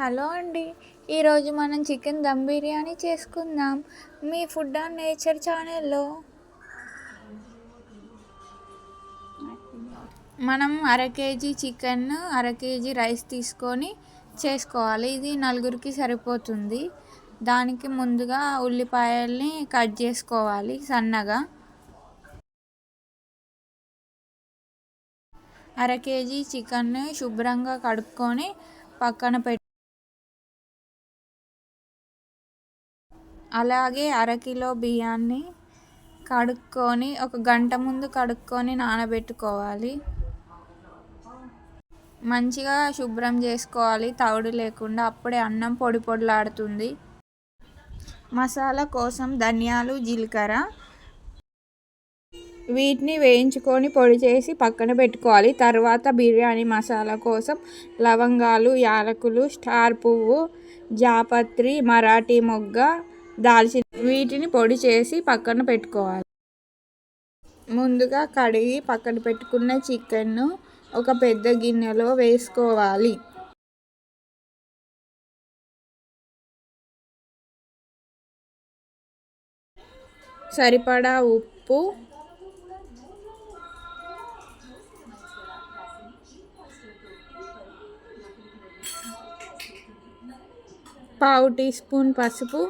Hello అండి. ఈరోజు మనం చికెన్ దమ్ బిర్యానీ చేసుకుందాం. మీ ఫుడ్ అండ్ నేచర్ ఛానల్లో. మనం అర కేజీ చికెన్ అర కేజీ రైస్ తీసుకొని చేసుకోవాలి. ఇది నలుగురికి సరిపోతుంది. దానికి ముందుగా ఉల్లిపాయల్ని కట్ చేసుకోవాలి సన్నగా. అర కేజీ చికెన్ని శుభ్రంగా కడుక్కొని పక్కన పెట్టి అలాగే అరకిలో బియ్యాన్ని కడుక్కొని ఒక గంట ముందు కడుక్కొని నానబెట్టుకోవాలి. మంచిగా శుభ్రం చేసుకోవాలి తవుడు లేకుండా. అప్పుడే అన్నం పొడి పొడిలాడుతుంది. మసాలా కోసం ధనియాలు జీలకర్ర వీటిని వేయించుకొని పొడి చేసి పక్కన పెట్టుకోవాలి. తర్వాత బిర్యానీ మసాలా కోసం లవంగాలు యాలకులు స్టార్ పువ్వు జాపత్రి మరాఠీ మొగ్గ దాల్చిన వీటిని పొడి చేసి పక్కన పెట్టుకోవాలి. ముందుగా కడిగి పక్కన పెట్టుకున్న చికెన్ను ఒక పెద్ద గిన్నెలో వేసుకోవాలి. సరిపడా ఉప్పు పావు టీ స్పూన్ పసుపు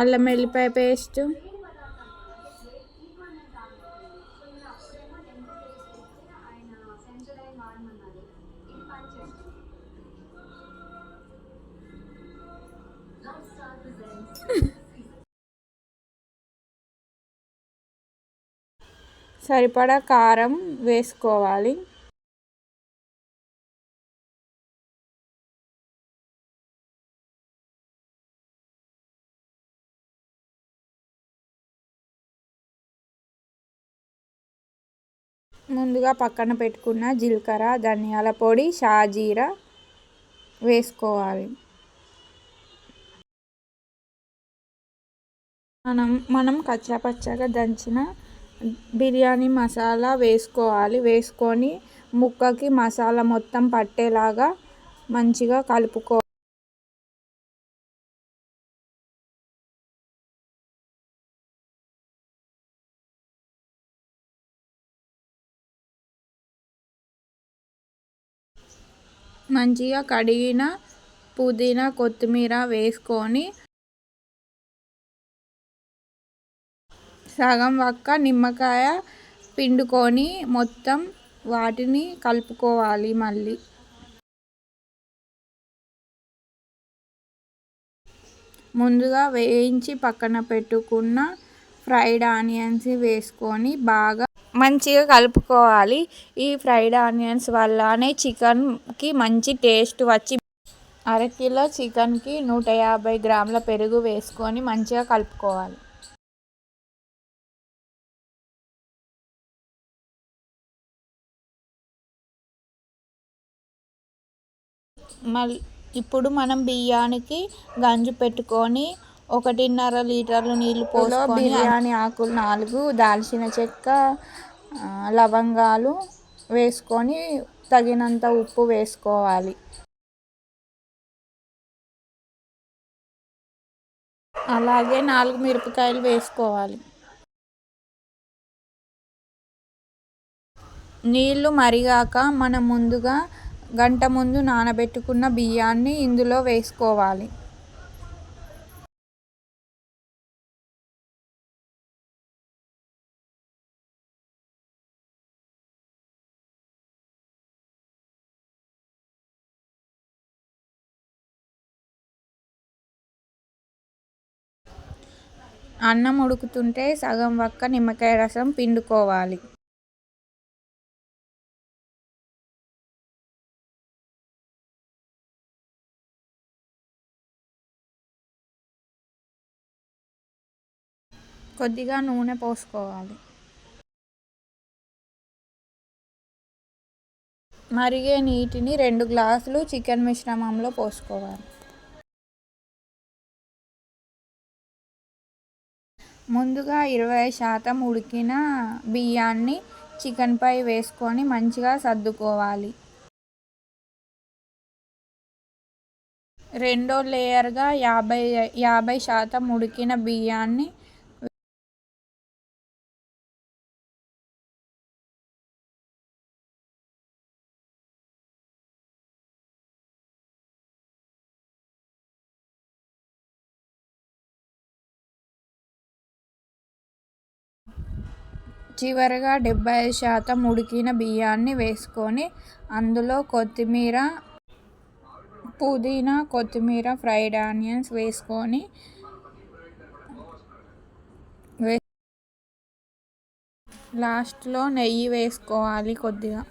అల్లం వెల్లిపాయ పేస్ట్. సరిపడా కారం వేసుకోవాలి. ముందుగా పక్కన పెట్టుకున్న జీలకర్ర ధనియాల పొడి షాజీరా వేసుకోవాలి. మనం మనం కచ్చాపచ్చాగా దంచిన బిర్యానీ మసాలా వేసుకోవాలి. వేసుకొని ముక్కకి మసాలా మొత్తం పట్టేలాగా మంచిగా కలుపుకో మంచిగా కడిగిన పుదీనా కొత్తిమీర వేసుకొని సగం వక్క నిమ్మకాయ పిండుకొని మొత్తం వాటిని కలుపుకోవాలి మళ్ళీ. ముందుగా వేయించి పక్కన పెట్టుకున్న ఫ్రైడ్ ఆనియన్స్ వేసుకొని బాగా మంచిగా కలుపుకోవాలి. ఈ ఫ్రైడ్ ఆనియన్స్ వల్లనే చికెన్కి మంచి టేస్ట్ వచ్చి అరకిలో చికెన్కి నూట యాభై గ్రాముల పెరుగు వేసుకొని మంచిగా కలుపుకోవాలి. మళ్ళీ ఇప్పుడు మనం బియ్యానికి గంజు పెట్టుకొని ఒకటిన్నర లీటర్లు నీళ్ళు పోసుకొని బిర్యానీ ఆకులు నాలుగు దాల్చిన చెక్క లవంగాలు వేసుకొని తగినంత ఉప్పు వేసుకోవాలి. అలాగే నాలుగు మిరపకాయలు వేసుకోవాలి. నీళ్ళు మరిగాక మనం ముందుగా గంట ముందు నానబెట్టుకున్న బియ్యాన్ని ఇందులో వేసుకోవాలి. అన్నం ఉడుకుతుంటే సగం వక్క నిమ్మకాయ రసం పిండుకోవాలి. కొద్దిగా నూనె పోసుకోవాలి. మరిగే నీటిని రెండు గ్లాసులు చికెన్ మిశ్రమంలో పోసుకోవాలి. ముందుగా ఇరవై శాతం ఉడికిన బియ్యాన్ని చికెన్పై వేసుకొని మంచిగా సర్దుకోవాలి. రెండో లేయర్గా యాభై యాభై శాతం ఉడికిన బియ్యాన్ని చివరగా డెబ్బై ఐదు శాతం ఉడికిన బియ్యాన్ని వేసుకొని అందులో కొత్తిమీర పుదీనా కొత్తిమీర ఫ్రైడ్ ఆనియన్స్ వేసుకొని వే లాస్ట్లో నెయ్యి వేసుకోవాలి కొద్దిగా.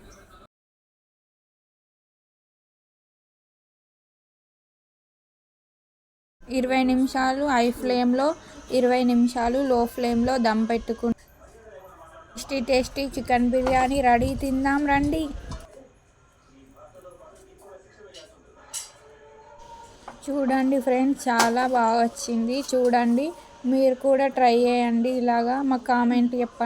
ఇరవై నిమిషాలు హై ఫ్లేమ్లో ఇరవై నిమిషాలు లో ఫ్లేమ్లో దమ్ పెట్టుకుని tasty tasty chicken biryani ready. తిందాం రండి. చూడండి ఫ్రెండ్స్ చాలా బాగా వచ్చింది. చూడండి మీరు కూడా ట్రై చేయండి ఇలాగా. మా కామెంట్ చెప్పండి.